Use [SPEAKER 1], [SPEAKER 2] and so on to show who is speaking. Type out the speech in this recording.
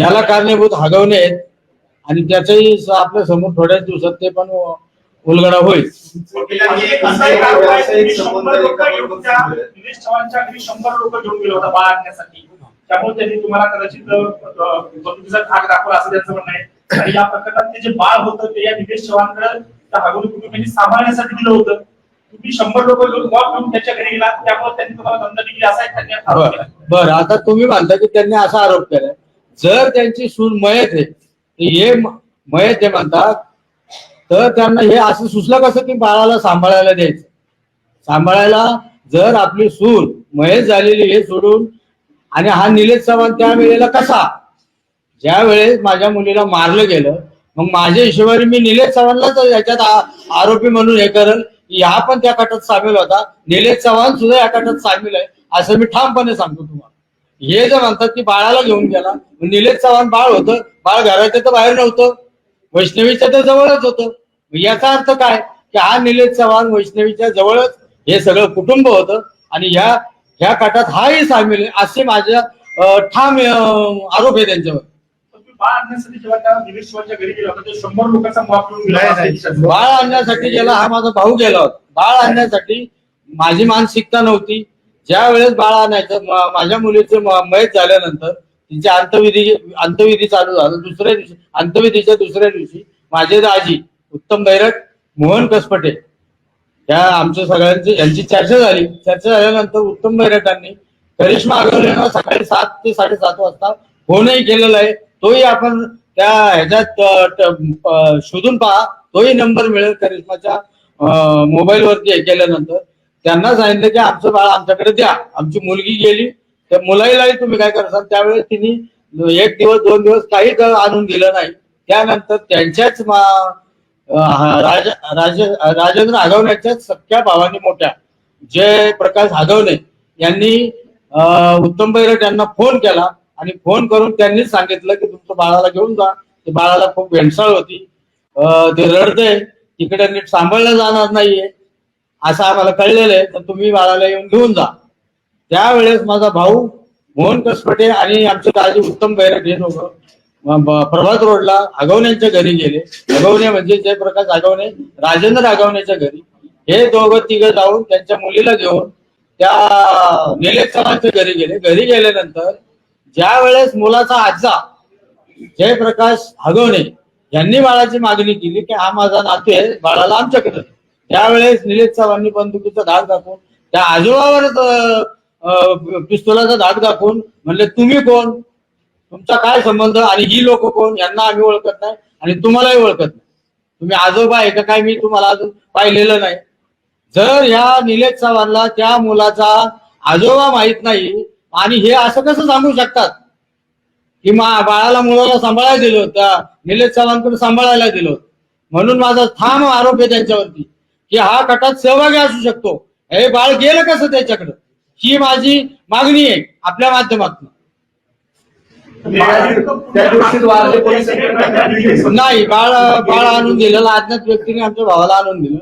[SPEAKER 1] याला कारणीभूत हगवणे आहेत आणि त्याचही आपल्यासमोर थोड्याच दिवसात ते पण उलगडा होईल.
[SPEAKER 2] अजून चव्हाणच्या घरी शंभर लोक घेऊन गेले होता बाळ आणण्यासाठी. त्यामुळे त्यांनी तुम्हाला कदाचित अ, अ, बंदुकीचा धाक दाखवला असं त्यांचं म्हणणं आहे. आणि या प्रकरणात ते जे बाळ होतं ते या निलेश चव्हाणकडे त्या हगवली कुटुंबियांनी सांभाळण्यासाठी दिलं होतं. तुम्ही शंभर लोक घेऊन मॉब घेऊन त्याच्या घरी गेला त्यामुळे त्यांनी तुम्हाला दंड दिली असा एक त्यांनी आरोप
[SPEAKER 1] बर
[SPEAKER 2] केला.
[SPEAKER 1] बर आता तुम्ही म्हणता की त्यांनी असा आरोप केलाय. जर त्यांची सून मयत आहे तर हे म- मयत म्हणतात तर त्यांना हे असं सुचलं कसं की बाळाला सांभाळायला द्यायचं? सांभाळायला जर आपली सून मयत झालेली हे सोडून आणि हा निलेश चव्हाण त्या वेळेला कसा? ज्या वेळेस माझ्या मुलीला मारलं गेलं मग माझ्या हिशोबाने मी निलेश चव्हाणलाच याच्यात आ- आरोपी म्हणून हे करल. हा पण त्या गटात सामील होता. निलेश चव्हाण सुद्धा या गटात सामील आहे. असं मी ठामपणे सांगतो तुम्हाला. हे जे म्हणतात की बाळाला घेऊन गेला निलेश चव्हाण बाळ होतं. बाळ घराच्या तर बाहेर नव्हतं. वैष्णवीच्या तर जवळच होतं. याचा अर्थ काय? की हा निलेश चव्हाण वैष्णवीच्या जवळच हे सगळं कुटुंब होतं. आणि ह्या ह्या गटात हाही सामील आहे असे माझ्या ठाम आरोप आहे त्यांच्यावर.
[SPEAKER 2] बाळ आणण्यासाठी जेव्हा त्या निलेश चव्हाणच्या घरी गेला होता ते शंभर लोकांचा मॉब घेऊन गेला
[SPEAKER 3] नाही,
[SPEAKER 2] होता.
[SPEAKER 3] नाही, शंभर.
[SPEAKER 1] बाळ आणण्यासाठी गेला हा माझा भाऊ गेला होता. बाळ आणण्यासाठी माझी मानसिकता नव्हती. ज्या वेळेस बाळ आणायचं मा- माझ्या मुलीचं म- मयत झाल्यानंतर तिचे अंतविधी अंतविधी चालू झालं. दुसऱ्या दिवशी अंतविधीच्या दुसऱ्या दिवशी माझे दाजी उत्तम बैरट मोहन कसपटे या आमच्या सगळ्यांची यांची चर्चा झाली. चर्चा झाल्यानंतर उत्तम बैरटांनी करिश्मा अगरवालना सकाळी सात ते साडेसात वाजता फोनही केलेला आहे. तोही आपण त्या ह्याच्यात शोधून पहा. तोही नंबर मिळेल करिश्माच्या मोबाईल वरती हे केल्यानंतर त्यांना सांगितलं की आमचं बाळ आमच्याकडे द्या. आमची मुलगी गेली. त्या मुलाईलाही तुम्ही काय करसाल? त्यावेळेस तिने एक दिवस दोन दिवस काही आणून दिलं नाही. त्यानंतर त्यांच्याच राज राज- राजेंद्र आगवण्याच्याच सख्या भावानी मोठ्या जय प्रकाश आगवणे यांनी उत्तम बैरट यांना फोन केला. आणि फोन करून त्यांनीच सांगितलं की तुमचं बाळाला घेऊन जा. ते बाळाला खूप भेंडसाळ होती. ते रडतंय. तिकडे नीट सांभाळलं जाणार नाहीये. असं आम्हाला कळलेलं आहे. तर तुम्ही बाळाला येऊन घेऊन जा. त्यावेळेस माझा भाऊ मोहन कसपटे आणि आमचे काळजी उत्तम बैरट हे दोघं प्रभात रोडला आगवण्यांच्या घरी गेले. आगवणे म्हणजे जयप्रकाश आगवणे राजेंद्र आगवण्याच्या घरी. हे दोघं तिघं जाऊन त्यांच्या मुलीला घेऊन त्या निलेश चव्हाणच्या घरी गेले. घरी गेल्यानंतर ज्या वेळेस मुलाचा आजा जयप्रकाश हगवणे यांनी बाळाची मागणी केली की हा माझा नातू आहे बाळाला आमच्याकडे त्यावेळेस निलेश साहेबांनी बंदुकीचा धाक दाखवून त्या आजोबावरच पिस्तोलाचा पिस्तुलाचा धाक दाखवून म्हणले तुम्ही कोण? तुमचा काय संबंध? आणि ही लोक कोण? यांना आम्ही ओळखत नाही आणि तुम्हालाही ओळखत नाही. तुम्ही आजोबा आहे का काय मी तुम्हाला अजून पाहिलेलं नाही. जर ह्या निलेश साहेबांना त्या मुलाचा आजोबा माहीत नाही आणि हे असं कसं सांगू शकतात? की मा बाळाला मुलाला सांभाळायला दिलं होतं निलेश चव्हाणकडे सांभाळायला दिलं होतं. म्हणून माझा ठाम आरोप आहे त्यांच्यावरती की हा गटात सहभागी असू शकतो. हे बाळ गेलं कसं त्याच्याकडं? ही माझी मागणी आहे आपल्या माध्यमातून. नाही बाळ बाळ आणून दिलेलं अज्ञात व्यक्तीने आमच्या भावाला आणून दिलं.